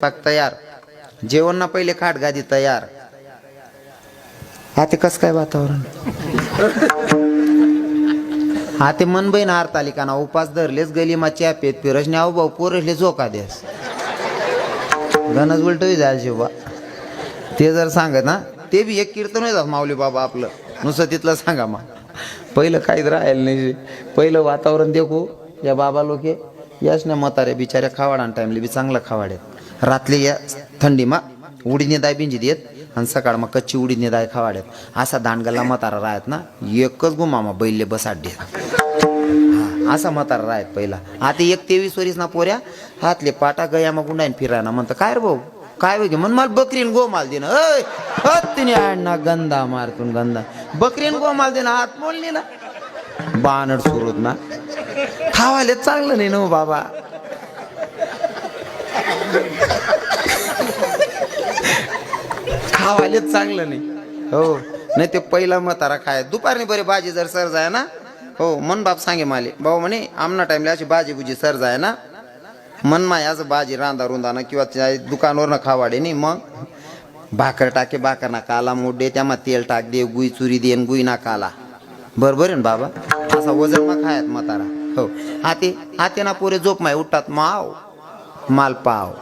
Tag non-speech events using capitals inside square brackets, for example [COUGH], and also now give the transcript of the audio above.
पाक तयार. जेवण ना पहिले खाट गादी तयार. हा ते कस काय वातावरण? [LAUGHS] हा ते मन बहीण हारतालिका ना उपास धरलेच गली मा च्या पेत पिरसने आऊ भाऊ पोरसले झोका देस. गणज उलट जायला शिवा ते जर सांगत ना ते बी एक कीर्तन येतात माऊली बाबा आपलं. नुसतं तिथलं सांगा मग पहिलं काहीच राहिलं नाही पहिलं वातावरण देखू या बाबा लोके. याच ना म्हातारे बिचाऱ्या खावाडा टाइमली बी चांगलं खावाड्यात. रातले या थंडीमा मा उडीने बिंजी देत आणि सकाळ मग कच्ची उडीने दाय खावाड्यात. असा दांडगल्ला म्हातारा राहत ना एकच गुमामा बैलले बसाडे हा, असा म्हातारा राहत पहिला. आता एक तेवीस वरीस ना पोऱ्या हातले पाटा गया मग गुंडाईन फिरायना म्हणतं काय रे भाऊ? काय बघे म्हण मला बकरीन गोमाल देणं. अय तिने आणणार गंधा मारतून गंधा बकरीन गोमाल देणं हात बोलली ना बानड सुरूत ना. खावाले चांगलं नाही ना हो बाबा. खावालेच चांगलं नाही. हो नाही ते पहिला म्हातारा खाय. दुपारनी बरे भाजी जर सर जाय ना? हो मन बाप सांगे माले. भाऊ म्हणे आमना टाइमला अशी भाजी बुजी सर जाय ना? मन माय भाजी रांदा रुंदा ना किंवा त्या दुकानवरनं खावाडे नाही मग? भाकर टाके भाकर ना काला मोडे त्यामा तेल टाक दे गुई चुरी दे गुई ना काला. बरोबर आहे ना बाबा? असा वजन मग खायात म्हातारा. हो. हाते हाते ना पुरे झोप माय उठतात माव. माल पाव